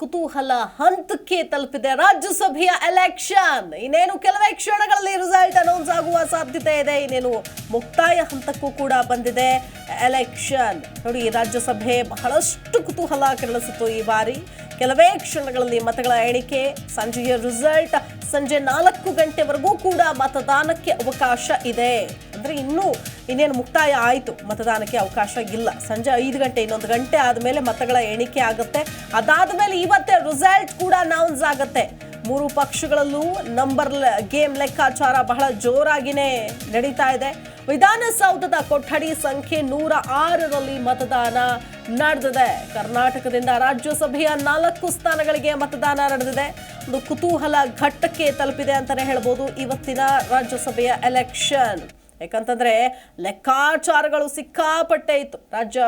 ಕುತೂಹಲ ಹಂತಕ್ಕೆ ತಲುಪಿದೆ. ರಾಜ್ಯಸಭೆಯ ಎಲೆಕ್ಷನ್ ಇನ್ನೇನು ಕೆಲವೇ ಕ್ಷಣಗಳಲ್ಲಿ ರಿಸಲ್ಟ್ ಅನೌನ್ಸ್ ಆಗುವ ಸಾಧ್ಯತೆ ಇದೆ. ಇನ್ನೇನು ಮುಕ್ತಾಯ ಹಂತಕ್ಕೂ ಕೂಡ ಬಂದಿದೆ ಎಲೆಕ್ಷನ್ ನೋಡಿ, ರಾಜ್ಯಸಭೆ ಬಹಳಷ್ಟು ಕುತೂಹಲ ಕೆರಳಿಸಿತು ಈ ಬಾರಿ. ಕೆಲವೇ ಕ್ಷಣಗಳಲ್ಲಿ ಮತಗಳ ಎಣಿಕೆ, ಸಂಜೆಯ ರಿಸಲ್ಟ್ ಸಂಜೆ ನಾಲ್ಕು ಗಂಟೆವರೆಗೂ ಕೂಡ ಮತದಾನಕ್ಕೆ ಅವಕಾಶ ಇದೆ. ಅಂದ್ರೆ ಇನ್ನೂ ಇನ್ನೇನು ಮುಕ್ತಾಯ ಆಯಿತು. ಮತದಾನಕ್ಕೆ ಅವಕಾಶ ಇಲ್ಲ. ಸಂಜೆ ಐದು ಗಂಟೆ, ಇನ್ನೊಂದು ಗಂಟೆ ಆದಮೇಲೆ ಮತಗಳ ಎಣಿಕೆ ಆಗುತ್ತೆ. ಅದಾದ ಇವತ್ತೇ ರಿಸಲ್ಟ್ ಕೂಡ ಅನೌನ್ಸ್ ಆಗುತ್ತೆ. ಮೂರು ಪಕ್ಷಗಳಲ್ಲೂ ನಂಬರ್ ಗೇಮ್ ಲೆಕ್ಕಾಚಾರ ಬಹಳ ಜೋರಾಗಿನೇ ನಡೀತಾ ಇದೆ. ವಿಧಾನಸೌಧದ ಕೊಠಡಿ ಸಂಖ್ಯೆ ನೂರ ಆರರಲ್ಲಿ ಮತದಾನ ನಡೆದಿದೆ. ಕರ್ನಾಟಕದಿಂದ ರಾಜ್ಯಸಭೆಯ ನಾಲ್ಕು ಸ್ಥಾನಗಳಿಗೆ ಮತದಾನ ನಡೆದಿದೆ. ಒಂದು ಕುತೂಹಲ ಘಟ್ಟಕ್ಕೆ ತಲುಪಿದೆ ಅಂತಾನೆ ಹೇಳ್ಬೋದು ಇವತ್ತಿನ ರಾಜ್ಯಸಭೆಯ ಎಲೆಕ್ಷನ್ ಯಾಕಂತಂದ್ರೆ ಲೆಕ್ಕಾಚಾರಗಳು ಸಿಕ್ಕಾಪಟ್ಟೆ ಇತ್ತು. ರಾಜ್ಯ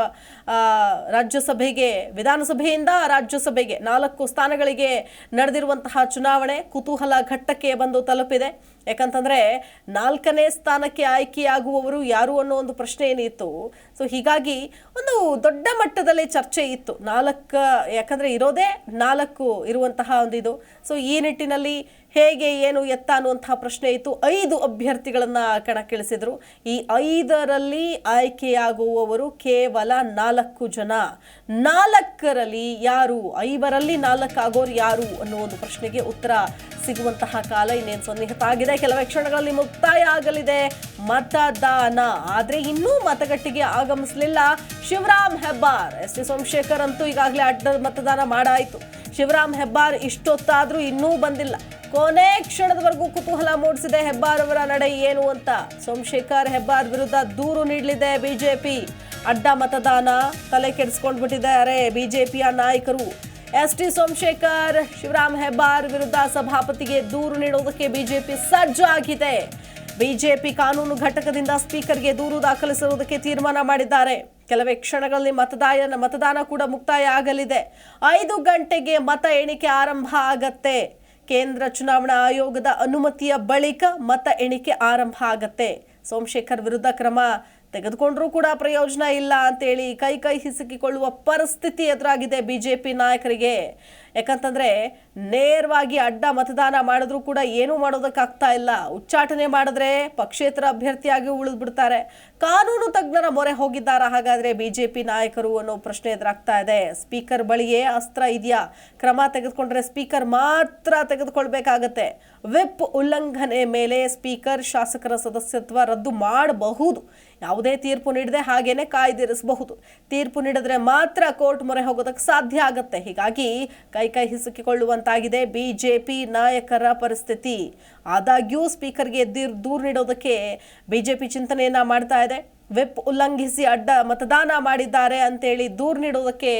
ರಾಜ್ಯಸಭೆಗೆ, ವಿಧಾನಸಭೆಯಿಂದ ರಾಜ್ಯಸಭೆಗೆ ನಾಲ್ಕು ಸ್ಥಾನಗಳಿಗೆ ನಡೆದಿರುವಂತಹ ಚುನಾವಣೆ ಕುತೂಹಲ ಘಟ್ಟಕ್ಕೆ ಬಂದು ತಲುಪಿದೆ. ಯಾಕಂತಂದ್ರೆ ನಾಲ್ಕನೇ ಸ್ಥಾನಕ್ಕೆ ಆಯ್ಕೆಯಾಗುವವರು ಯಾರು ಅನ್ನೋ ಒಂದು ಪ್ರಶ್ನೆ ಏನಿತ್ತು. ಸೊ ಹೀಗಾಗಿ ಒಂದು ದೊಡ್ಡ ಮಟ್ಟದಲ್ಲಿ ಚರ್ಚೆ ಇತ್ತು. ನಾಲ್ಕ, ಯಾಕಂದ್ರೆ ಇರೋದೇ ನಾಲ್ಕು ಇರುವಂತಹ ಒಂದು ಇದು. ಸೊ ಈ ನಿಟ್ಟಿನಲ್ಲಿ ಹೇಗೆ ಏನು ಎತ್ತ ಅನ್ನುವಂತಹ ಪ್ರಶ್ನೆ ಇತ್ತು. ಐದು ಅಭ್ಯರ್ಥಿಗಳನ್ನು ಕಣಕ್ಕಿಳಿಸಿದರು. ಈ ಐದರಲ್ಲಿ ಆಯ್ಕೆಯಾಗುವವರು ಕೇವಲ ನಾಲ್ಕು ಜನ. ನಾಲ್ಕರಲ್ಲಿ ಯಾರು? ಐವರಲ್ಲಿ ನಾಲ್ಕು ಆಗೋರು ಯಾರು ಅನ್ನೋ ಒಂದು ಪ್ರಶ್ನೆಗೆ ಉತ್ತರ ಸಿಗುವಂತಹ ಕಾಲ ಇನ್ನೇನು ಸನ್ನಿಹಿತ ಆಗಿದೆ. ಕೆಲವೇ ಕ್ಷಣಗಳಲ್ಲಿ ಮುಕ್ತಾಯ ಆಗಲಿದೆ ಮತದಾನ. ಆದ್ರೆ ಇನ್ನೂ ಮತಗಟ್ಟೆಗೆ ಆಗಮಿಸಲಿಲ್ಲ. ಶಿವರಾಮ್ ಹೆಬ್ಬಾರ್. ಎಸ್ ಟಿ ಸೋಮಶೇಖರ್ ಅಂತೂ ಈಗಾಗಲೇ ಅಡ್ಡ ಮತದಾನ ಮಾಡಾಯಿತು. ಶಿವರಾಮ್ ಹೆಬ್ಬಾರ್ ಇಷ್ಟೊತ್ತಾದ್ರೂ ಇನ್ನೂ ಬಂದಿಲ್ಲ. ಕೊನೆ ಕ್ಷಣದವರೆಗೂ ಕುತೂಹಲ ಮೂಡಿಸಿದೆ ಹೆಬ್ಬಾರ್ ಅವರ ನಡೆ ಏನು ಅಂತ. ಸೋಮಶೇಖರ್ ಹೆಬ್ಬಾರ್ ವಿರುದ್ಧ ದೂರು ನೀಡಲಿದೆ ಬಿಜೆಪಿ. ಅಡ್ಡ ಮತದಾನ ತಲೆ ಕೆಡಿಸ್ಕೊಂಡ್ಬಿಟ್ಟಿದ್ದಾರೆ ಬಿಜೆಪಿಯ ನಾಯಕರು. ಎಸ್ ಟಿ ಸೋಮಶೇಖರ್, ಶಿವರಾಮ್ ಹೆಬ್ಬಾರ್ ವಿರುದ್ಧ ಸಭಾಪತಿಗೆ ದೂರು ನೀಡುವುದಕ್ಕೆ ಬಿಜೆಪಿ ಸಜ್ಜಾಗಿದೆ. ಬಿಜೆಪಿ ಕಾನೂನು ಘಟಕದಿಂದ ಸ್ಪೀಕರ್ಗೆ ದೂರು ದಾಖಲಿಸುವುದಕ್ಕೆ ತೀರ್ಮಾನ ಮಾಡಿದ್ದಾರೆ. ಕೆಲವೇ ಕ್ಷಣಗಳಲ್ಲಿ ಮತದಾನ ಮತದಾನ ಕೂಡ ಮುಕ್ತಾಯ ಆಗಲಿದೆ. ಐದು ಗಂಟೆಗೆ ಮತ ಎಣಿಕೆ ಆರಂಭ ಆಗತ್ತೆ. ಕೇಂದ್ರ ಚುನಾವಣಾ ಆಯೋಗದ ಅನುಮತಿಯ ಬಳಿಕ ಮತ ಎಣಿಕೆ ಆರಂಭ ಆಗತ್ತೆ. ಸೋಮಶೇಖರ್ ವಿರುದ್ಧ ಕ್ರಮ ತೆಗೆದುಕೊಂಡ್ರೂ ಕೂಡ ಪ್ರಯೋಜನ ಇಲ್ಲ ಅಂತೇಳಿ ಕೈ ಕೈ ಹಿಸುಕಿಕೊಳ್ಳುವ ಪರಿಸ್ಥಿತಿ ಎದುರಾಗಿದೆ ಬಿಜೆಪಿ ನಾಯಕರಿಗೆ. ಯಾಕಂತಂದ್ರೆ ನೇರವಾಗಿ ಅಡ್ಡ ಮತದಾನ ಮಾಡಿದ್ರೂ ಕೂಡ ಏನೂ ಮಾಡೋದಕ್ಕಾಗ್ತಾ ಇಲ್ಲ. ಉಚ್ಚಾಟನೆ ಮಾಡಿದ್ರೆ ಪಕ್ಷೇತರ ಅಭ್ಯರ್ಥಿಯಾಗಿ ಉಳಿದ್ಬಿಡ್ತಾರೆ. ಕಾನೂನು ತಜ್ಞರ ಮೊರೆ ಹೋಗಿದ್ದಾರಾ ಹಾಗಾದ್ರೆ ಬಿಜೆಪಿ ನಾಯಕರು ಅನ್ನೋ ಪ್ರಶ್ನೆ ಎದುರಾಗ್ತಾ ಇದೆ. ಸ್ಪೀಕರ್ ಬಳಿಯೇ ಅಸ್ತ್ರ ಇದೆಯಾ? ಕ್ರಮ ತೆಗೆದುಕೊಂಡ್ರೆ ಸ್ಪೀಕರ್ ಮಾತ್ರ ತೆಗೆದುಕೊಳ್ಬೇಕಾಗತ್ತೆ. ವಿಪ್ ಉಲ್ಲಂಘನೆ ಮೇಲೆ ಸ್ಪೀಕರ್ ಶಾಸಕರ ಸದಸ್ಯತ್ವ ರದ್ದು ಮಾಡಬಹುದು. ಯಾವುದೇ ತೀರ್ಪು ನೀಡದೆ ಹಾಗೇನೆ ಕಾಯ್ದಿರಿಸಬಹುದು. ತೀರ್ಪು ನೀಡಿದ್ರೆ ಮಾತ್ರ ಕೋರ್ಟ್ ಮೊರೆ ಹೋಗೋದಕ್ಕೆ ಸಾಧ್ಯ ಆಗುತ್ತೆ. ಹೀಗಾಗಿ ಕೈ ಕೈ ಹಿಸುಕಿಕೊಳ್ಳುವಂತಾಗಿದೆ ಬಿಜೆಪಿ ನಾಯಕರ ಪರಿಸ್ಥಿತಿ. ಆದಾಗ್ಯೂ ಸ್ಪೀಕರ್ಗೆ ದೀರ್ ದೂರು ನೀಡೋದಕ್ಕೆ ಬಿಜೆಪಿ ಚಿಂತನೆಯನ್ನ ಮಾಡ್ತಾ ಇದೆ. ವಿಪ್ ಉಲ್ಲಂಘಿಸಿ ಅಡ್ಡ ಮತದಾನ ಮಾಡಿದ್ದಾರೆ ಅಂತೇಳಿ ದೂರು ನೀಡೋದಕ್ಕೆ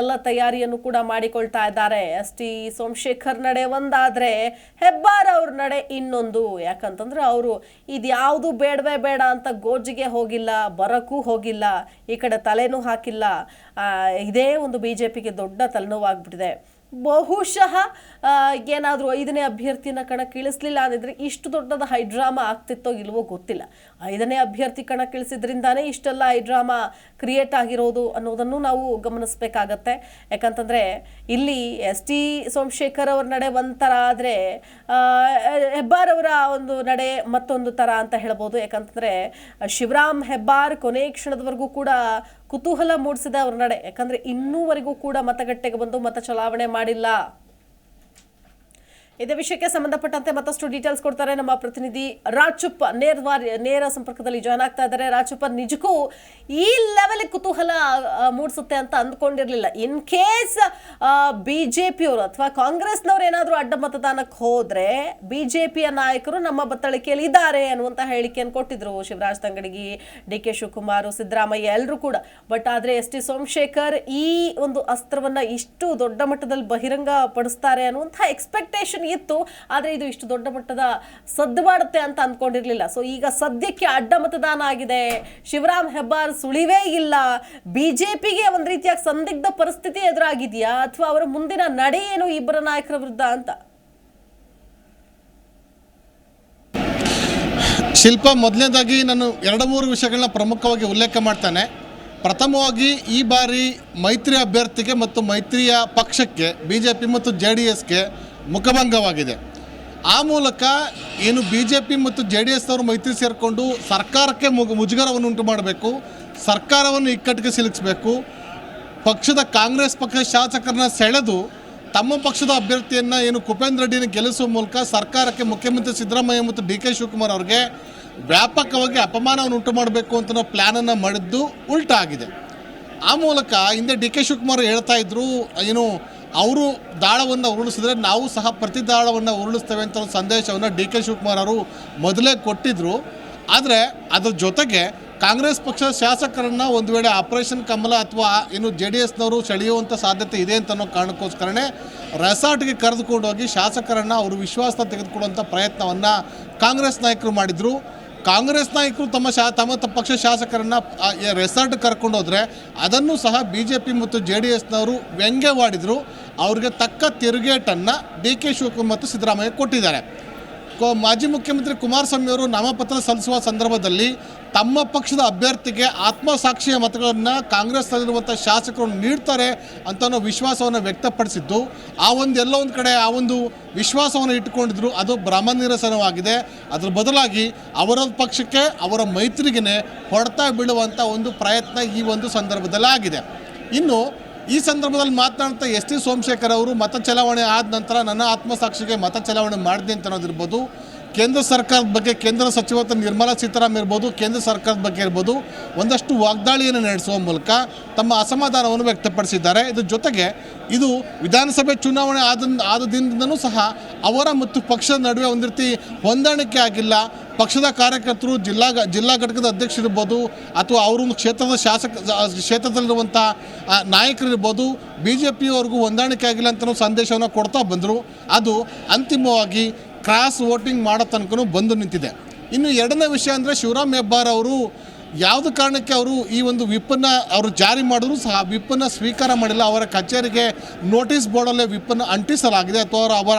ಎಲ್ಲ ತಯಾರಿಯನ್ನು ಕೂಡ ಮಾಡಿಕೊಳ್ತಾ ಇದ್ದಾರೆ. ಎಸ್ ಟಿ ಸೋಮಶೇಖರ್ ನಡೆ ಒಂದಾದರೆ ಹೆಬ್ಬಾರ್ ಅವ್ರ ನಡೆ ಇನ್ನೊಂದು. ಯಾಕಂತಂದ್ರೆ ಅವರು ಇದ್ಯಾವುದು ಬೇಡವೇ ಬೇಡ ಅಂತ ಗೋಜಿಗೆ ಹೋಗಿಲ್ಲ, ಬರಕ್ಕೂ ಹೋಗಿಲ್ಲ, ಈ ಕಡೆ ತಲೆನೂ ಹಾಕಿಲ್ಲ. ಇದೇ ಒಂದು ಬಿ ಜೆ ಪಿಗೆ ದೊಡ್ಡ ತಲೆನೋವಾಗ್ಬಿಟ್ಟಿದೆ ಬಹುಶಃ ಏನಾದರೂ ಐದನೇ ಅಭ್ಯರ್ಥಿನ ಕಣಕ್ಕಿಳಿಸ್ಲಿಲ್ಲ ಅಂದಿದ್ರೆ ಇಷ್ಟು ದೊಡ್ಡದ ಹೈಡ್ರಾಮಾ ಆಗ್ತಿತ್ತೋ ಇಲ್ವೋ ಗೊತ್ತಿಲ್ಲ. ಐದನೇ ಅಭ್ಯರ್ಥಿ ಕಣಕ್ಕಿಳಿಸಿದ್ರಿಂದಾನೇ ಇಷ್ಟೆಲ್ಲ ಡ್ರಾಮಾ ಕ್ರಿಯೇಟ್ ಆಗಿರೋದು ಅನ್ನೋದನ್ನು ನಾವು ಗಮನಿಸಬೇಕಾಗತ್ತೆ. ಯಾಕಂತಂದರೆ ಇಲ್ಲಿ ಎಸ್ ಟಿ ಸೋಮಶೇಖರ್ ಅವ್ರ ನಡೆ ಒಂಥರ ಆದರೆ ಹೆಬ್ಬಾರ್ ಅವರ ಒಂದು ನಡೆ ಮತ್ತೊಂದು ಥರ ಅಂತ ಹೇಳ್ಬೋದು. ಯಾಕಂತಂದರೆ ಶಿವರಾಮ್ ಹೆಬ್ಬಾರ್ ಕೊನೆ ಕ್ಷಣದವರೆಗೂ ಕೂಡ ಕುತೂಹಲ ಮೂಡಿಸಿದೆ ಅವ್ರ ನಡೆ. ಯಾಕಂದರೆ ಇನ್ನೂವರೆಗೂ ಕೂಡ ಮತಗಟ್ಟೆಗೆ ಬಂದು ಮತ ಚಲಾವಣೆ ಮಾಡಿಲ್ಲ. ಇದೇ ವಿಷಯಕ್ಕೆ ಸಂಬಂಧಪಟ್ಟಂತೆ ಮತ್ತಷ್ಟು ಡೀಟೇಲ್ಸ್ ಕೊಡ್ತಾರೆ ನಮ್ಮ ಪ್ರತಿನಿಧಿ ರಾಜುಪ್ಪ. ನೇರವಾರಿ ನೇರ ಸಂಪರ್ಕದಲ್ಲಿ ಜಾಯ್ನ್ ಆಗ್ತಾ ಇದ್ದಾರೆ. ರಾಜುಪ್ಪ, ನಿಜಕ್ಕೂ ಈ ಲೆವೆಲ್ ಕುತೂಹಲ ಮೂಡಿಸುತ್ತೆ ಅಂತ ಅಂದ್ಕೊಂಡಿರ್ಲಿಲ್ಲ. ಇನ್ ಕೇಸ್ ಬಿ ಜೆ ಪಿಯವರು ಅಥವಾ ಕಾಂಗ್ರೆಸ್ನವ್ರು ಏನಾದರೂ ಅಡ್ಡ ಮತದಾನಕ್ಕೆ ಹೋದ್ರೆ ಪಿಯ ನಾಯಕರು ನಮ್ಮ ಬತ್ತಳಿಕೆಯಲ್ಲಿ ಇದ್ದಾರೆ ಅನ್ನುವಂತ ಹೇಳಿಕೆಯನ್ನು ಕೊಟ್ಟಿದ್ರು ಶಿವರಾಜ್ ತಂಗಡಗಿ ಡಿ ಕೆ ಶಿವಕುಮಾರ್, ಸಿದ್ದರಾಮಯ್ಯ ಎಲ್ಲರೂ ಕೂಡ. ಬಟ್ ಆದ್ರೆ ಎಸ್ ಟಿ ಸೋಮಶೇಖರ್ ಈ ಒಂದು ಅಸ್ತ್ರವನ್ನ ಇಷ್ಟು ದೊಡ್ಡ ಮಟ್ಟದಲ್ಲಿ ಬಹಿರಂಗ ಪಡಿಸ್ತಾರೆ ಅನ್ನುವಂಥ ಎಕ್ಸ್ಪೆಕ್ಟೇಷನ್ ಇತ್ತು, ಆದರೆ ಇದು ಇಷ್ಟು ದೊಡ್ಡ ಮಟ್ಟದ ಸದ್ದು ಮಾಡುತ್ತೆ ಅಂತ ಅಂದ್ಕೊಂಡಿರಲಿಲ್ಲ. ಸೊ ಈಗ ಸದ್ಯಕ್ಕೆ ಅಡ್ಡ ಮತದಾನ ಆಗಿದೆ. ಶಿವರಾಮ್ ಹೆಬ್ಬಾರ್ ಸುಳಿವೇ ಇಲ್ಲ. ಬಿಜೆಪಿಗೆ ಒಂದು ರೀತಿಯ ಸಂದಿಗ್ಧ ಪರಿಸ್ಥಿತಿ ಎದುರಾಗಿದೆಯಾ? ಅಥವಾ ಅವರ ಮುಂದಿನ ನಡೆ ಏನು ಇಬ್ಬರ ನಾಯಕರ ವಿರುದ್ಧ ಅಂತ? ಶಿಲ್ಪ, ಮೊದಲನೇದಾಗಿ ನಾನು ಎರಡು ಮೂರು ವಿಷಯಗಳನ್ನ ಪ್ರಮುಖವಾಗಿ ಉಲ್ಲೇಖ ಮಾಡ್ತಾನೆ. ಪ್ರಥಮವಾಗಿ ಈ ಬಾರಿ ಮೈತ್ರಿ ಅಭ್ಯರ್ಥಿಗೆ ಮತ್ತು ಮೈತ್ರಿಯ ಪಕ್ಷಕ್ಕೆ ಬಿ ಜೆ ಪಿ ಮತ್ತು ಜೆ ಡಿ ಎಸ್ಗೆ ಮುಖಭಂಗವಾಗಿದೆ. ಆ ಮೂಲಕ ಏನು ಬಿ ಜೆ ಪಿ ಮತ್ತು ಜೆ ಡಿ ಎಸ್ನವರು ಮೈತ್ರಿ ಸೇರಿಕೊಂಡು ಸರ್ಕಾರಕ್ಕೆ ಮುಗು ಮುಜುಗರವನ್ನು ಉಂಟು ಮಾಡಬೇಕು, ಸರ್ಕಾರವನ್ನು ಇಕ್ಕಟ್ಟಿಗೆ ಸಿಲುಕಿಸಬೇಕು, ಪಕ್ಷದ ಕಾಂಗ್ರೆಸ್ ಪಕ್ಷದ ಶಾಸಕರನ್ನ ಸೆಳೆದು ತಮ್ಮ ಪಕ್ಷದ ಅಭ್ಯರ್ಥಿಯನ್ನು ಏನು ಕುಪೇಂದ್ರ ರೆಡ್ಡಿನ ಗೆಲ್ಲಿಸುವ ಮೂಲಕ ಸರ್ಕಾರಕ್ಕೆ ಮುಖ್ಯಮಂತ್ರಿ ಸಿದ್ದರಾಮಯ್ಯ ಮತ್ತು ಡಿ ಕೆ ಶಿವಕುಮಾರ್ ಅವರಿಗೆ ವ್ಯಾಪಕವಾಗಿ ಅಪಮಾನವನ್ನು ಉಂಟು ಮಾಡಬೇಕು ಅಂತ ನಾವು ಪ್ಲ್ಯಾನನ್ನು ಮಾಡಿದ್ದು ಉಲ್ಟಾ ಆಗಿದೆ ಆ ಮೂಲಕ ಹಿಂದೆ ಡಿ ಕೆ ಶಿವಕುಮಾರ್ ಹೇಳ್ತಾ ಇದ್ರು, ಏನು ಅವರು ದಾಳವನ್ನು ಉರುಳಿಸಿದ್ರೆ ನಾವು ಸಹ ಪ್ರತಿ ದಾಳವನ್ನು ಉರುಳಿಸ್ತೇವೆ ಅಂತ ಒಂದು ಸಂದೇಶವನ್ನು ಡಿ ಕೆ ಶಿವಕುಮಾರ್ ಅವರು ಮೊದಲೇ ಕೊಟ್ಟಿದ್ದರು ಆದರೆ ಅದರ ಜೊತೆಗೆ ಕಾಂಗ್ರೆಸ್ ಪಕ್ಷದ ಶಾಸಕರನ್ನು ಒಂದು ವೇಳೆ ಆಪರೇಷನ್ ಕಮಲ ಅಥವಾ ಇನ್ನು ಜೆ ಡಿ ಎಸ್ನವರು ಸೆಳೆಯುವಂಥ ಸಾಧ್ಯತೆ ಇದೆ ಅಂತ ಅನ್ನೋ ಕಾರಣಕ್ಕೋಸ್ಕರನೇ ರೆಸಾರ್ಟ್ಗೆ ಕರೆದುಕೊಂಡು ಹೋಗಿ ಶಾಸಕರನ್ನು ಅವರು ವಿಶ್ವಾಸ ತೆಗೆದುಕೊಳ್ಳುವಂಥ ಪ್ರಯತ್ನವನ್ನು ಕಾಂಗ್ರೆಸ್ ನಾಯಕರು ಮಾಡಿದರು. ಕಾಂಗ್ರೆಸ್ ನಾಯಕರು ತಮ್ಮ ಶಾ, ತಮ್ಮ ಪಕ್ಷ ಶಾಸಕರನ್ನು ರೆಸಾರ್ಟ್ ಕರ್ಕೊಂಡು ಹೋದರೆ ಅದನ್ನು ಸಹ ಬಿ ಜೆ ಪಿ ಮತ್ತು ಜೆ ಡಿ ಎಸ್ನವರು ವ್ಯಂಗ್ಯವಾಡಿದರು. ಅವ್ರಿಗೆ ತಕ್ಕ ತಿರುಗೇಟನ್ನು ಡಿ ಕೆ ಶಿವಕುಮಾರ್ ಮತ್ತು ಸಿದ್ದರಾಮಯ್ಯ ಕೊಟ್ಟಿದ್ದಾರೆ. ಮಾಜಿ ಮುಖ್ಯಮಂತ್ರಿ ಕುಮಾರಸ್ವಾಮಿ ಅವರು ನಾಮಪತ್ರ ಸಲ್ಲಿಸುವ ಸಂದರ್ಭದಲ್ಲಿ ತಮ್ಮ ಪಕ್ಷದ ಅಭ್ಯರ್ಥಿಗೆ ಆತ್ಮಸಾಕ್ಷಿಯ ಮತಗಳನ್ನು ಕಾಂಗ್ರೆಸ್ನಲ್ಲಿರುವಂಥ ಶಾಸಕರು ನೀಡ್ತಾರೆ ಅಂತ ವಿಶ್ವಾಸವನ್ನು ವ್ಯಕ್ತಪಡಿಸಿದ್ದು. ಆ ಒಂದು ಎಲ್ಲ ಒಂದು ಕಡೆ ಆ ಒಂದು ವಿಶ್ವಾಸವನ್ನು ಇಟ್ಟುಕೊಂಡಿದ್ರು, ಅದು ನಿರಸನವಾಗಿದೆ ಅದ್ರ ಬದಲಾಗಿ ಅವರ ಪಕ್ಷಕ್ಕೆ ಅವರ ಮೈತ್ರಿಗೇ ಹೊಡೆತ ಬೀಳುವಂಥ ಒಂದು ಪ್ರಯತ್ನ ಈ ಒಂದು ಸಂದರ್ಭದಲ್ಲಿ ಆಗಿದೆ. ಇನ್ನು ಈ ಸಂದರ್ಭದಲ್ಲಿ ಮಾತನಾಡ್ತಾ ಎಸ್ ಟಿ ಸೋಮಶೇಖರ್ ಅವರು ಮತ ಚಲಾವಣೆ ಆದ ನಂತರ ನನ್ನ ಆತ್ಮಸಾಕ್ಷಿಗೆ ಮತ ಚಲಾವಣೆ ಮಾಡಿದೆ ಅಂತ ಅನ್ನೋದಿರ್ಬೋದು. ಕೇಂದ್ರ ಸರ್ಕಾರದ ಬಗ್ಗೆ ಕೇಂದ್ರ ಸಚಿವ ನಿರ್ಮಲಾ ಸೀತಾರಾಮ್ ಇರ್ಬೋದು, ಕೇಂದ್ರ ಸರ್ಕಾರದ ಬಗ್ಗೆ ಇರ್ಬೋದು, ಒಂದಷ್ಟು ವಾಗ್ದಾಳಿಯನ್ನು ನಡೆಸುವ ಮೂಲಕ ತಮ್ಮ ಅಸಮಾಧಾನವನ್ನು ವ್ಯಕ್ತಪಡಿಸಿದ್ದಾರೆ. ಇದ್ರ ಜೊತೆಗೆ ಇದು ವಿಧಾನಸಭೆ ಚುನಾವಣೆ ಆದ ಆದ ಸಹ ಅವರ ಮತ್ತು ಪಕ್ಷದ ನಡುವೆ ಒಂದು ರೀತಿ ಹೊಂದಾಣಿಕೆ ಆಗಿಲ್ಲ. ಪಕ್ಷದ ಕಾರ್ಯಕರ್ತರು ಜಿಲ್ಲಾ ಜಿಲ್ಲಾ ಘಟಕದ ಅಧ್ಯಕ್ಷರಿರ್ಬೋದು ಅಥವಾ ಅವರು ಕ್ಷೇತ್ರದ ಶಾಸಕ ಕ್ಷೇತ್ರದಲ್ಲಿರುವಂಥ ನಾಯಕರಿರ್ಬೋದು ಬಿ ಜೆ ಪಿಯವರೆಗೂ ಹೊಂದಾಣಿಕೆ ಆಗಿಲ್ಲ ಅಂತ ಸಂದೇಶವನ್ನು ಕೊಡ್ತಾ ಬಂದರು. ಅದು ಅಂತಿಮವಾಗಿ ಕ್ರಾಸ್ ವೋಟಿಂಗ್ ಮಾಡೋ ತನಕನೂ ಬಂದು ನಿಂತಿದೆ. ಇನ್ನು ಎರಡನೇ ವಿಷಯ ಅಂದರೆ ಶಿವರಾಮ್ ಹೆಬ್ಬಾರ್ ಅವರು ಯಾವುದು ಕಾರಣಕ್ಕೆ ಅವರು ಈ ಒಂದು ವಿಪ್ಪನ್ನು ಅವರು ಜಾರಿ ಮಾಡಿದ್ರು ಸಹ ವಿಪ್ಪನ್ನು ಸ್ವೀಕಾರ ಮಾಡಿಲ್ಲ. ಅವರ ಕಚೇರಿಗೆ ನೋಟಿಸ್ ಬೋರ್ಡಲ್ಲೇ ವಿಪ್ಪನ್ನು ಅಂಟಿಸಲಾಗಿದೆ ಅಥವಾ ಅವರ ಅವರ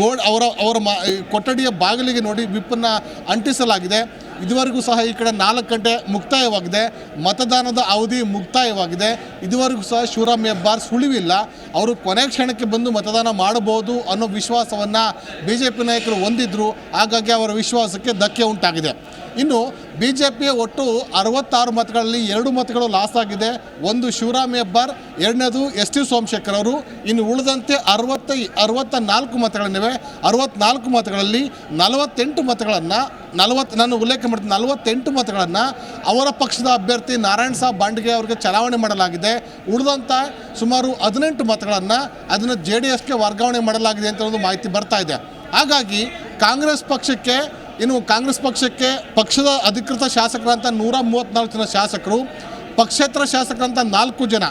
ಗೋಡ್ ಅವರ ಅವರ ಮ, ಕೊಠಡಿಯ ಬಾಗಿಲಿಗೆ ನೋಡಿ ವಿಪ್ಪನ್ನು ಅಂಟಿಸಲಾಗಿದೆ. ಇದುವರೆಗೂ ಸಹ ಈ ಕಡೆ ನಾಲ್ಕು ಗಂಟೆ ಮುಕ್ತಾಯವಾಗಿದೆ. ಮತದಾನದ ಅವಧಿ ಮುಕ್ತಾಯವಾಗಿದೆ. ಇದುವರೆಗೂ ಸಹ ಶಿವರಾಮ್ ಹೆಬ್ಬಾರ್ ಸುಳಿವಿಲ್ಲ. ಅವರು ಕೊನೆ ಕ್ಷಣಕ್ಕೆ ಬಂದು ಮತದಾನ ಮಾಡಬಹುದು ಅನ್ನೋ ವಿಶ್ವಾಸವನ್ನು ಬಿ ನಾಯಕರು ಹೊಂದಿದ್ರು. ಹಾಗಾಗಿ ಅವರ ವಿಶ್ವಾಸಕ್ಕೆ ಧಕ್ಕೆ ಉಂಟಾಗಿದೆ. ಇನ್ನು ಬಿ ಜೆ ಪಿ ಒಟ್ಟು ಅರವತ್ತಾರು ಮತಗಳಲ್ಲಿ ಎರಡು ಮತಗಳು ಲಾಸ್ ಆಗಿದೆ. ಒಂದು ಶಿವರಾಮ್ ಹೆಬ್ಬಾರ್, ಎರಡನೇದು ಎಸ್ ಟಿ ಸೋಮಶೇಖರ್ ಅವರು. ಇನ್ನು ಉಳಿದಂತೆ ಅರವತ್ತ ಅರವತ್ತ ನಾಲ್ಕು ಮತಗಳನ್ನಿವೆ. ಅರವತ್ನಾಲ್ಕು ಮತಗಳಲ್ಲಿ ನಲವತ್ತೆಂಟು ಮತಗಳನ್ನು ನಲವತ್ತು ನಾನು ಉಲ್ಲೇಖ ಮಾಡ್ತೀನಿ, ನಲವತ್ತೆಂಟು ಮತಗಳನ್ನು ಅವರ ಪಕ್ಷದ ಅಭ್ಯರ್ಥಿ ನಾರಾಯಣ ಸಾಬ್ ಬಾಂಡ್ಗೆ ಅವರಿಗೆ ಚಲಾವಣೆ ಮಾಡಲಾಗಿದೆ. ಉಳಿದಂಥ ಸುಮಾರು ಹದಿನೆಂಟು ಮತಗಳನ್ನು ಅದನ್ನು ಜೆ ಡಿ ಎಸ್ಗೆ ವರ್ಗಾವಣೆ ಮಾಡಲಾಗಿದೆ ಅಂತ ಒಂದು ಮಾಹಿತಿ ಬರ್ತಾ ಇದೆ. ಹಾಗಾಗಿ ಕಾಂಗ್ರೆಸ್ ಪಕ್ಷಕ್ಕೆ ಇನ್ನು ಕಾಂಗ್ರೆಸ್ ಪಕ್ಷಕ್ಕೆ ಪಕ್ಷದ ಅಧಿಕೃತ ಶಾಸಕರಂತ ನೂರ ಮೂವತ್ತ್ನಾಲ್ಕು ಜನ ಶಾಸಕರು, ಪಕ್ಷೇತರ ಶಾಸಕರಂತ ನಾಲ್ಕು ಜನ.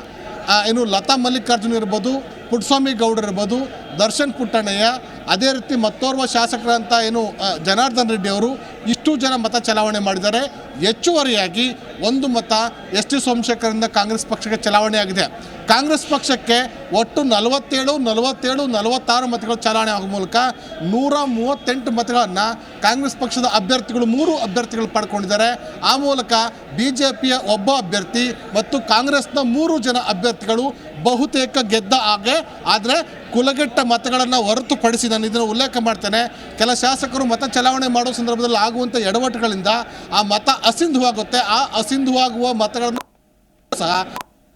ಇನ್ನು ಲತಾ ಮಲ್ಲಿಕಾರ್ಜುನ್ ಇರ್ಬೋದು ಪುಟ್ಟಸ್ವಾಮಿ ಗೌಡರು ಇರ್ಬೋದು, ದರ್ಶನ್ ಪುಟ್ಟಣ್ಣಯ್ಯ, ಅದೇ ರೀತಿ ಮತ್ತೋರ್ವ ಶಾಸಕರಂತ ಏನು ಜನಾರ್ದನ್ ರೆಡ್ಡಿ ಅವರು ಇಷ್ಟು ಜನ ಮತ ಚಲಾವಣೆ ಮಾಡಿದ್ದಾರೆ. ಹೆಚ್ಚುವರಿಯಾಗಿ ಒಂದು ಮತ ಎಸ್ ಟಿ ಸೋಮಶೇಖರಿಂದ ಕಾಂಗ್ರೆಸ್ ಪಕ್ಷಕ್ಕೆ ಚಲಾವಣೆಯಾಗಿದೆ. ಕಾಂಗ್ರೆಸ್ ಪಕ್ಷಕ್ಕೆ ಒಟ್ಟು ನಲವತ್ತೇಳು ನಲವತ್ತೇಳು, ನಲವತ್ತಾರು ಮತಗಳು ಚಲಾವಣೆ ಆಗುವ ಮೂಲಕ ನೂರ ಮೂವತ್ತೆಂಟು ಮತಗಳನ್ನು ಕಾಂಗ್ರೆಸ್ ಪಕ್ಷದ ಅಭ್ಯರ್ಥಿಗಳು, ಮೂರು ಅಭ್ಯರ್ಥಿಗಳು ಪಡ್ಕೊಂಡಿದ್ದಾರೆ. ಆ ಮೂಲಕ ಬಿ ಜೆ ಪಿಯ ಒಬ್ಬ ಅಭ್ಯರ್ಥಿ ಮತ್ತು ಕಾಂಗ್ರೆಸ್ನ ಮೂರು ಜನ ಅಭ್ಯರ್ಥಿಗಳು ಬಹುತೇಕ ಗೆದ್ದ ಹಾಗೆ, ಆದರೆ ಕುಲಗೆಟ್ಟ ಮತಗಳನ್ನು ಹೊರತುಪಡಿಸಿ ನಾನು ಇದನ್ನು ಉಲ್ಲೇಖ ಮಾಡ್ತೇನೆ. ಕೆಲ ಶಾಸಕರು ಮತ ಚಲಾವಣೆ ಮಾಡೋ ಸಂದರ್ಭದಲ್ಲಿ ಆಗುವಂಥ ಎಡವಟ್ಟುಗಳಿಂದ ಆ ಮತ ಅಸಿಂಧುವಾಗುತ್ತೆ. ಆ ಅಸಿಂಧುವಾಗುವ ಮತಗಳನ್ನು ಸಹ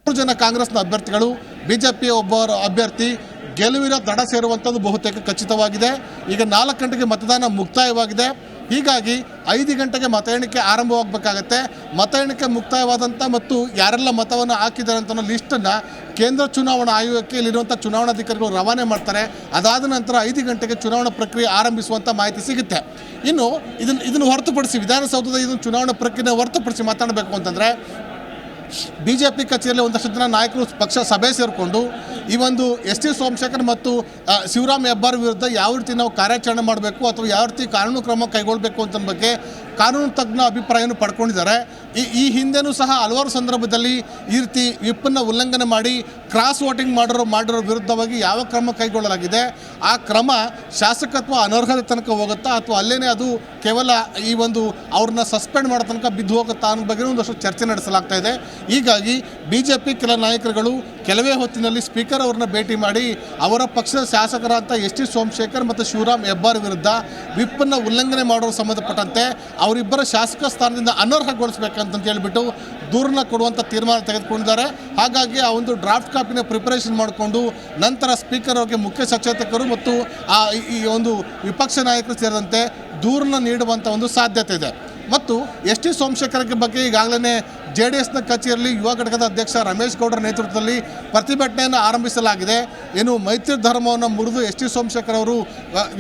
ಮೂರು ಜನ ಕಾಂಗ್ರೆಸ್ನ ಅಭ್ಯರ್ಥಿಗಳು, ಬಿಜೆಪಿಯ ಒಬ್ಬ ಅಭ್ಯರ್ಥಿ ಗೆಲುವಿನ ದಡ ಸೇರುವಂಥದ್ದು ಬಹುತೇಕ ಖಚಿತವಾಗಿದೆ. ಈಗ ನಾಲ್ಕು ಗಂಟೆಗೆ ಮತದಾನ ಮುಕ್ತಾಯವಾಗಿದೆ. ಹೀಗಾಗಿ ಐದು ಗಂಟೆಗೆ ಮತ ಎಣಿಕೆ ಆರಂಭವಾಗಬೇಕಾಗತ್ತೆ. ಮತ ಎಣಿಕೆ ಮುಕ್ತಾಯವಾದಂಥ ಮತ್ತು ಯಾರೆಲ್ಲ ಮತವನ್ನು ಹಾಕಿದ್ದಾರೆ ಅಂತ ಲಿಸ್ಟನ್ನು ಕೇಂದ್ರ ಚುನಾವಣಾ ಆಯೋಗಕ್ಕೆ ಇಲ್ಲಿರುವಂಥ ಚುನಾವಣಾಧಿಕಾರಿಗಳು ರವಾನೆ ಮಾಡ್ತಾರೆ. ಅದಾದ ನಂತರ ಐದು ಗಂಟೆಗೆ ಚುನಾವಣಾ ಪ್ರಕ್ರಿಯೆ ಆರಂಭಿಸುವಂಥ ಮಾಹಿತಿ ಸಿಗುತ್ತೆ. ಇನ್ನು ಇದನ್ನು ಇದನ್ನು ಹೊರತುಪಡಿಸಿ ವಿಧಾನಸೌಧದ ಇದನ್ನು ಚುನಾವಣಾ ಪ್ರಕ್ರಿಯೆ ಹೊರತುಪಡಿಸಿ ಮಾತಾಡಬೇಕು ಅಂತಂದರೆ ಬಿ ಜೆ ಪಿ ಕಚೇರಿಯಲ್ಲಿ ಒಂದಷ್ಟು ಜನ ನಾಯಕರು ಪಕ್ಷ ಸಭೆ ಸೇರಿಕೊಂಡು ಈ ಒಂದು ಎಸ್ ಟಿ ಸೋಮಶೇಖರ್ ಮತ್ತು ಶಿವರಾಮ್ ಹೆಬ್ಬಾರ್ ವಿರುದ್ಧ ಯಾವ ರೀತಿ ನಾವು ಕಾರ್ಯಾಚರಣೆ ಮಾಡಬೇಕು ಅಥವಾ ಯಾವ ರೀತಿ ಕಾನೂನು ಕ್ರಮ ಕೈಗೊಳ್ಳಬೇಕು ಅಂತ ಬಗ್ಗೆ ಕಾನೂನು ತಜ್ಞ ಅಭಿಪ್ರಾಯವನ್ನು ಪಡ್ಕೊಂಡಿದ್ದಾರೆ. ಈ ಈ ಹಿಂದೆನೂ ಸಹ ಹಲವಾರು ಸಂದರ್ಭದಲ್ಲಿ ಈ ರೀತಿ ವಿಪ್ಪನ್ನು ಉಲ್ಲಂಘನೆ ಮಾಡಿ ಕ್ರಾಸ್ ವೋಟಿಂಗ್ ಮಾಡಿರೋ ಮಾಡಿರೋ ವಿರುದ್ಧವಾಗಿ ಯಾವ ಕ್ರಮ ಕೈಗೊಳ್ಳಲಾಗಿದೆ? ಆ ಕ್ರಮ ಶಾಸಕತ್ವ ಅನರ್ಹತೆ ತನಕ ಹೋಗುತ್ತಾ ಅಥವಾ ಅಲ್ಲೇನೇ ಅದು ಕೇವಲ ಈ ಒಂದು ಅವ್ರನ್ನ ಸಸ್ಪೆಂಡ್ ಮಾಡೋ ತನಕ ಬಿದ್ದು ಹೋಗುತ್ತಾ ಅನ್ನೋ ಬಗ್ಗೆ ಒಂದಷ್ಟು ಚರ್ಚೆ ನಡೆಸಲಾಗ್ತಾ ಇದೆ. ಹೀಗಾಗಿ ಬಿ ಜೆ ಪಿ ಕೆಲ ನಾಯಕರುಗಳು ಕೆಲವೇ ಹೊತ್ತಿನಲ್ಲಿ ಸ್ಪೀಕರ್ ಅವರನ್ನ ಭೇಟಿ ಮಾಡಿ ಅವರ ಪಕ್ಷದ ಶಾಸಕರಾದಂಥ ಎಸ್ ಟಿ ಸೋಮಶೇಖರ್ ಮತ್ತು ಶಿವರಾಮ್ ಹೆಬ್ಬಾರ್ ವಿರುದ್ಧ ವಿಪ್ಪನ್ನು ಉಲ್ಲಂಘನೆ ಮಾಡೋರು ಸಂಬಂಧಪಟ್ಟಂತೆ ಅವರಿಬ್ಬರ ಶಾಸಕ ಸ್ಥಾನದಿಂದ ಅನರ್ಹಗೊಳಿಸಬೇಕಂತ ಹೇಳಿಬಿಟ್ಟು ದೂರನ್ನ ಕೊಡುವಂಥ ತೀರ್ಮಾನ ತೆಗೆದುಕೊಂಡಿದ್ದಾರೆ. ಹಾಗಾಗಿ ಆ ಒಂದು ಡ್ರಾಫ್ಟ್ ಕಾಪಿನ ಪ್ರಿಪರೇಷನ್ ಮಾಡಿಕೊಂಡು ನಂತರ ಸ್ಪೀಕರ್ ಅವರಿಗೆ ಮುಖ್ಯ ಸಚೇತಕರು ಮತ್ತು ಆ ಈ- ಈ ಒಂದು ವಿಪಕ್ಷ ನಾಯಕರು ಸೇರಿದಂತೆ ದೂರನ್ನ ನೀಡುವಂಥ ಒಂದು ಸಾಧ್ಯತೆ ಇದೆ. ಮತ್ತು ಎಸ್ ಟಿ ಸೋಮಶೇಖರ್ ಬಗ್ಗೆ ಈಗಾಗಲೇ ಜೆ ಡಿ ಎಸ್ನ ಕಚೇರಿಯಲ್ಲಿ ಯುವ ಘಟಕದ ಅಧ್ಯಕ್ಷ ರಮೇಶ್ ಗೌಡರ ನೇತೃತ್ವದಲ್ಲಿ ಪ್ರತಿಭಟನೆಯನ್ನು ಆರಂಭಿಸಲಾಗಿದೆ. ಏನು ಮೈತ್ರಿ ಧರ್ಮವನ್ನು ಮುರಿದು ಎಸ್ ಟಿ ಸೋಮಶೇಖರ್ ಅವರು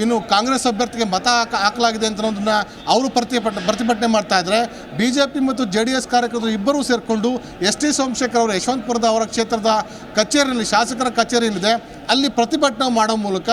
ಇನ್ನು ಕಾಂಗ್ರೆಸ್ ಅಭ್ಯರ್ಥಿಗೆ ಮತ ಹಾಕ, ಹಾಕಲಾಗಿದೆ ಅಂತ ಅನ್ನೋದನ್ನು ಅವರು ಪ್ರತಿಭಟನೆ ಪ್ರತಿಭಟನೆ ಮಾಡ್ತಾ ಇದ್ದಾರೆ. ಬಿ ಜೆ ಪಿ ಮತ್ತು ಜೆ ಡಿ ಎಸ್ ಕಾರ್ಯಕರ್ತರು ಇಬ್ಬರೂ ಸೇರಿಕೊಂಡು ಎಸ್ ಟಿ ಸೋಮಶೇಖರ್ ಅವರು ಯಶವಂತಪುರದ ಅವರ ಕ್ಷೇತ್ರದ ಕಚೇರಿಯಲ್ಲಿ, ಶಾಸಕರ ಕಚೇರಿ ಏನಿದೆ ಅಲ್ಲಿ ಪ್ರತಿಭಟನೆ ಮಾಡೋ ಮೂಲಕ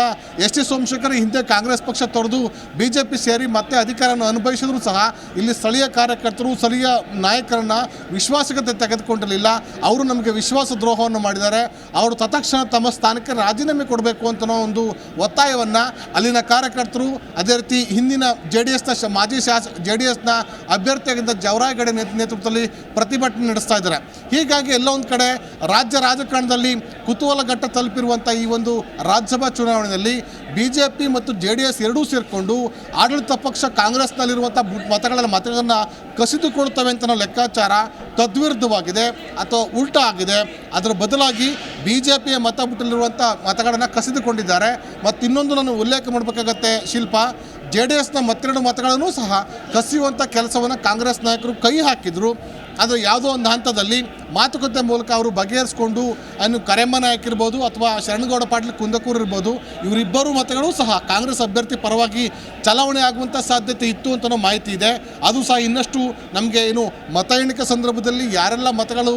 ಎಸ್ ಟಿ ಸೋಮಶೇಖರ್ ಹಿಂದೆ ಕಾಂಗ್ರೆಸ್ ಪಕ್ಷ ತೊರೆದು ಬಿ ಜೆ ಪಿ ಸೇರಿ ಮತ್ತೆ ಅಧಿಕಾರವನ್ನು ಅನುಭವಿಸಿದ್ರು ಸಹ ಇಲ್ಲಿ ಸ್ಥಳೀಯ ಕಾರ್ಯಕರ್ತರು, ಸ್ಥಳೀಯ ನಾಯಕರನ್ನ ವಿಶ್ವಾಸಕ್ಕೆ ತೆಗೆದುಕೊಂಡಿರಲಿಲ್ಲ. ಅವರು ನಮಗೆ ವಿಶ್ವಾಸ ದ್ರೋಹವನ್ನು ಮಾಡಿದ್ದಾರೆ. ಅವರು ತತ್ಕ್ಷಣ ತಮ್ಮ ಸ್ಥಾನಕ್ಕೆ ರಾಜೀನಾಮೆ ಕೊಡಬೇಕು ಅಂತ ಒಂದು ಒತ್ತಾಯವನ್ನು ಅಲ್ಲಿನ ಕಾರ್ಯಕರ್ತರು, ಅದೇ ರೀತಿ ಹಿಂದಿನ ಜೆ ಡಿ ಎಸ್ನ ಮಾಜಿ ಶಾಸ ಜೆ ಡಿ ಎಸ್ನ ಅಭ್ಯರ್ಥಿಯಾಗಿದ್ದ ಜವರಾಯಗಡೆ ನೇತೃ, ನೇತೃತ್ವದಲ್ಲಿ ಪ್ರತಿಭಟನೆ ನಡೆಸ್ತಾ ಇದ್ದಾರೆ. ಹೀಗಾಗಿ ಎಲ್ಲ ಒಂದು ಕಡೆ ರಾಜ್ಯ ರಾಜಕಾರಣದಲ್ಲಿ ಕುತೂಹಲ ಘಟ್ಟ ತಲುಪಿರುವಂಥ ಈ ಒಂದು ರಾಜ್ಯಸಭಾ ಚುನಾವಣೆಯಲ್ಲಿ ಬಿ ಜೆ ಪಿ ಮತ್ತು ಜೆ ಡಿ ಎಸ್ ಎರಡೂ ಸೇರಿಕೊಂಡು ಆಡಳಿತ ಪಕ್ಷ ಕಾಂಗ್ರೆಸ್ನಲ್ಲಿರುವಂಥ ಮತಗಳನ್ನು ಮತಗಳ ಮತಗಳನ್ನು ಕಸಿದುಕೊಳ್ತವೆ ಅಂತ ಲೆಕ್ಕಾಚಾರ. ತದ್ವಿರುದ್ಧವಾಗಿದೆ ಅಥವಾ ಉಲ್ಟಾ ಆಗಿದೆ, ಅದರ ಬದಲಾಗಿ ಬಿ ಜೆ ಪಿಯ ಮತ ಬುಟ್ಟಲಿರುವಂಥ ಮತಗಳನ್ನು ಕಸಿದುಕೊಂಡಿದ್ದಾರೆ. ಮತ್ತು ಇನ್ನೊಂದು ನಾನು ಉಲ್ಲೇಖ ಮಾಡಬೇಕಾಗತ್ತೆ ಶಿಲ್ಪ ಜೆ ಡಿ ಎಸ್ನ ಮತ್ತೆರಡು ಮತಗಳನ್ನು ಸಹ ಕಸಿಯುವಂಥ ಕೆಲಸವನ್ನು ಕಾಂಗ್ರೆಸ್ ನಾಯಕರು ಕೈ ಹಾಕಿದರು. ಆದರೆ ಯಾವುದೋ ಒಂದು ಹಂತದಲ್ಲಿ ಮಾತುಕತೆ ಮೂಲಕ ಅವರು ಬಗೆಹರಿಸ್ಕೊಂಡು ಅನ್ನು ಕರೆಮ್ಮ ನಾಯಕ್ ಇರ್ಬೋದು ಅಥವಾ ಶರಣಗೌಡ ಪಾಟೀಲ್ ಕುಂದಕೂರು ಇರ್ಬೋದು, ಇವರಿಬ್ಬರು ಮತಗಳು ಸಹ ಕಾಂಗ್ರೆಸ್ ಅಭ್ಯರ್ಥಿ ಪರವಾಗಿ ಚಲಾವಣೆ ಆಗುವಂಥ ಸಾಧ್ಯತೆ ಇತ್ತು ಅಂತ ಮಾಹಿತಿ ಇದೆ. ಅದು ಸಹ ಇನ್ನಷ್ಟು ನಮಗೆ ಏನು ಮತ ಎಣಿಕೆ ಸಂದರ್ಭದಲ್ಲಿ ಯಾರೆಲ್ಲ ಮತಗಳು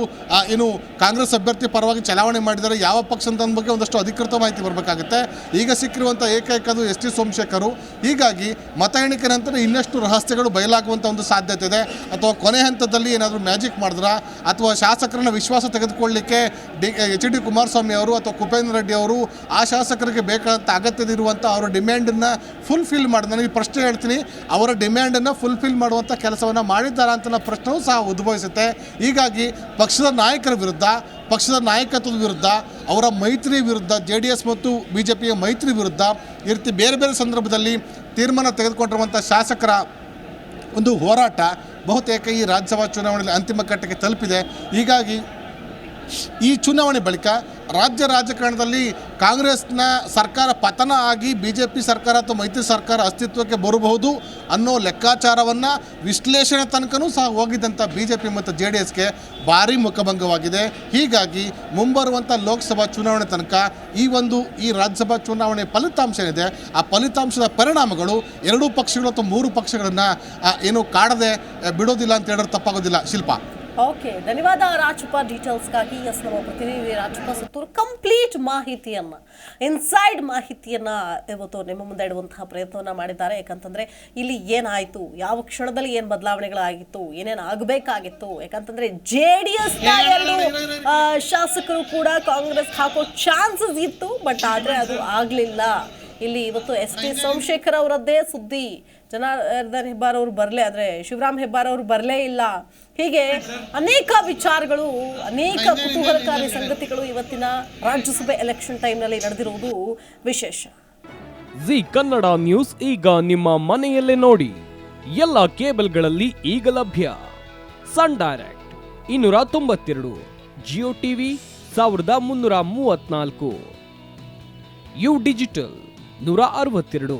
ಏನು ಕಾಂಗ್ರೆಸ್ ಅಭ್ಯರ್ಥಿ ಪರವಾಗಿ ಚಲಾವಣೆ ಮಾಡಿದ್ದಾರೆ, ಯಾವ ಪಕ್ಷ ಅಂತ ಬಗ್ಗೆ ಒಂದಷ್ಟು ಅಧಿಕೃತ ಮಾಹಿತಿ ಬರಬೇಕಾಗುತ್ತೆ. ಈಗ ಸಿಕ್ಕಿರುವಂಥ ಏಕೈಕದು ಎಸ್ ಟಿ ಸೋಮಶೇಖರು. ಹೀಗಾಗಿ ಮತ ಎಣಿಕೆ ನಂತರ ಇನ್ನಷ್ಟು ರಹಸ್ಯಗಳು ಬಯಲಾಗುವಂಥ ಒಂದು ಸಾಧ್ಯತೆ ಇದೆ. ಅಥವಾ ಕೊನೆ ಹಂತದಲ್ಲಿ ಏನಾದರೂ ಮ್ಯಾಜಿಕ್ ಮಾಡಿದ್ರ, ಅಥವಾ ಶಾಸಕರನ್ನ ವಿಶ್ವಾಸ ತೆಗೆದುಕೊಳ್ಳಲಿಕ್ಕೆ ಡಿ ಎಚ್, ಡಿ ಕುಮಾರಸ್ವಾಮಿ ಅವರು ಅಥವಾ ಕುಪೇಂದ್ರ ರೆಡ್ಡಿ ಅವರು ಆ ಶಾಸಕರಿಗೆ ಬೇಕಾದಂಥ ಅಗತ್ಯದಿರುವಂಥ ಅವರ ಡಿಮ್ಯಾಂಡನ್ನು ಫುಲ್ಫಿಲ್ ಮಾಡಿ. ನನಗೆ ಪ್ರಶ್ನೆ ಹೇಳ್ತೀನಿ. ಅವರ ಡಿಮ್ಯಾಂಡನ್ನು ಫುಲ್ಫಿಲ್ ಮಾಡುವಂಥ ಕೆಲಸವನ್ನು ಮಾಡಿದ್ದಾರಾ ಅಂತ ನನ್ನ ಪ್ರಶ್ನೆಯೂ ಸಹ ಉದ್ಭವಿಸುತ್ತೆ. ಹೀಗಾಗಿ ಪಕ್ಷದ ನಾಯಕರ ವಿರುದ್ಧ, ಪಕ್ಷದ ನಾಯಕತ್ವದ ವಿರುದ್ಧ, ಅವರ ಮೈತ್ರಿ ವಿರುದ್ಧ, ಜೆ ಡಿ ಎಸ್ ಮತ್ತು ಬಿ ಜೆ ಪಿಯ ಮೈತ್ರಿ ವಿರುದ್ಧ ಈ ರೀತಿ ಬೇರೆ ಬೇರೆ ಸಂದರ್ಭದಲ್ಲಿ ತೀರ್ಮಾನ ತೆಗೆದುಕೊಂಡಿರುವಂಥ ಶಾಸಕರ ಒಂದು ಹೋರಾಟ ಬಹುತೇಕ ಈ ರಾಜ್ಯಸಭಾ ಚುನಾವಣೆಯಲ್ಲಿ ಅಂತಿಮ ಘಟ್ಟಕ್ಕೆ ತಲುಪಿದೆ. ಹೀಗಾಗಿ ಈ ಚುನಾವಣೆ ಬಳಿಕ ರಾಜ್ಯ ರಾಜಕಾರಣದಲ್ಲಿ ಕಾಂಗ್ರೆಸ್ನ ಸರ್ಕಾರ ಪತನ ಆಗಿ ಬಿ ಜೆ ಪಿ ಸರ್ಕಾರ ಅಥವಾ ಮೈತ್ರಿ ಸರ್ಕಾರ ಅಸ್ತಿತ್ವಕ್ಕೆ ಬರಬಹುದು ಅನ್ನೋ ಲೆಕ್ಕಾಚಾರವನ್ನು ವಿಶ್ಲೇಷಣೆ ತನಕನೂ ಸಹ ಹೋಗಿದ್ದಂಥ ಬಿ ಜೆ ಪಿ ಮತ್ತು ಜೆ ಡಿ ಎಸ್ಗೆ ಭಾರಿ ಮುಖಭಂಗವಾಗಿದೆ. ಹೀಗಾಗಿ ಮುಂಬರುವಂಥ ಲೋಕಸಭಾ ಚುನಾವಣೆ ತನಕ ಈ ಒಂದು ಈ ರಾಜ್ಯಸಭಾ ಚುನಾವಣೆ ಫಲಿತಾಂಶ ಏನಿದೆ, ಆ ಫಲಿತಾಂಶದ ಪರಿಣಾಮಗಳು ಎರಡೂ ಪಕ್ಷಗಳು ಅಥವಾ ಮೂರು ಪಕ್ಷಗಳನ್ನು ಏನು ಕಾಡದೆ ಬಿಡೋದಿಲ್ಲ ಅಂತ ಹೇಳಿದ್ರೆ ತಪ್ಪಾಗೋದಿಲ್ಲ. ಶಿಲ್ಪ. ಓಕೆ ಧನ್ಯವಾದ. ರಾಜಪ್ಪ ಡೀಟೇಲ್ಸ್ಗಾಗಿ ಎಸ್ ನಮ್ಮ ಪ್ರತಿನಿಧಿ ರಾಜಪ್ಪ ಸುತ್ತೂರು. ಕಂಪ್ಲೀಟ್ ಮಾಹಿತಿಯನ್ನು ಇನ್ಸೈಡ್ ಮಾಹಿತಿಯನ್ನು ಇವತ್ತು ನಿಮ್ಮ ಮುಂದೆ ಇಡುವಂತಹ ಪ್ರಯತ್ನವನ್ನು ಮಾಡಿದ್ದಾರೆ. ಯಾಕಂತಂದರೆ ಇಲ್ಲಿ ಏನಾಯಿತು ಯಾವ ಕ್ಷಣದಲ್ಲಿ ಏನು ಬದಲಾವಣೆಗಳಾಗಿತ್ತು ಏನೇನು ಆಗಬೇಕಾಗಿತ್ತು ಯಾಕಂತಂದರೆ ಜೆ ಡಿ ಎಸ್ ಎರಡು ಶಾಸಕರು ಕೂಡ ಕಾಂಗ್ರೆಸ್ ಹಾಕೋ ಚಾನ್ಸಸ್ ಇತ್ತು ಬಟ್ ಆದರೆ ಅದು ಆಗಲಿಲ್ಲ. ಇಲ್ಲಿ ಇವತ್ತು ಎಸ್ ಟಿ ಸೋಮಶೇಖರ್ ಅವರದ್ದೇ ಸುದ್ದಿ. ಜನಾರ್ದನ್ ಹೆಬ್ಬಾರ್ ಅವರು ಬರಲೇ, ಆದರೆ ಶಿವರಾಮ್ ಹೆಬ್ಬಾರ್ ಅವರು ಬರಲೇ ಇಲ್ಲ. ಹೀಗೆ ಅನೇಕ ವಿಚಾರಗಳು, ಅನೇಕ ಕುತೂಹಲಕಾರಿ ಸಂಗತಿಗಳು ಇವತ್ತಿನ ರಾಜ್ಯಸಭೆ ಎಲೆಕ್ಷನ್ ಟೈಮ್ನಲ್ಲಿ ನಡೆದಿರುವುದು ವಿಶೇಷ. ಜಿ ಕನ್ನಡ ನ್ಯೂಸ್ ಈಗ ನಿಮ್ಮ ಮನೆಯಲ್ಲೇ ನೋಡಿ. ಎಲ್ಲ ಕೇಬಲ್ಗಳಲ್ಲಿ ಈಗ ಲಭ್ಯ. ಸನ್ ಡೈರೆಕ್ಟ್ ಇನ್ನೂರ ತೊಂಬತ್ತೆರಡು, ಜಿಯೋ ಟಿವಿ ಸಾವಿರದ ಮುನ್ನೂರ ಮೂವತ್ನಾಲ್ಕು ಯು ಡಿಜಿಟಲ್ ನೂರ ಅರವತ್ತೆರಡು.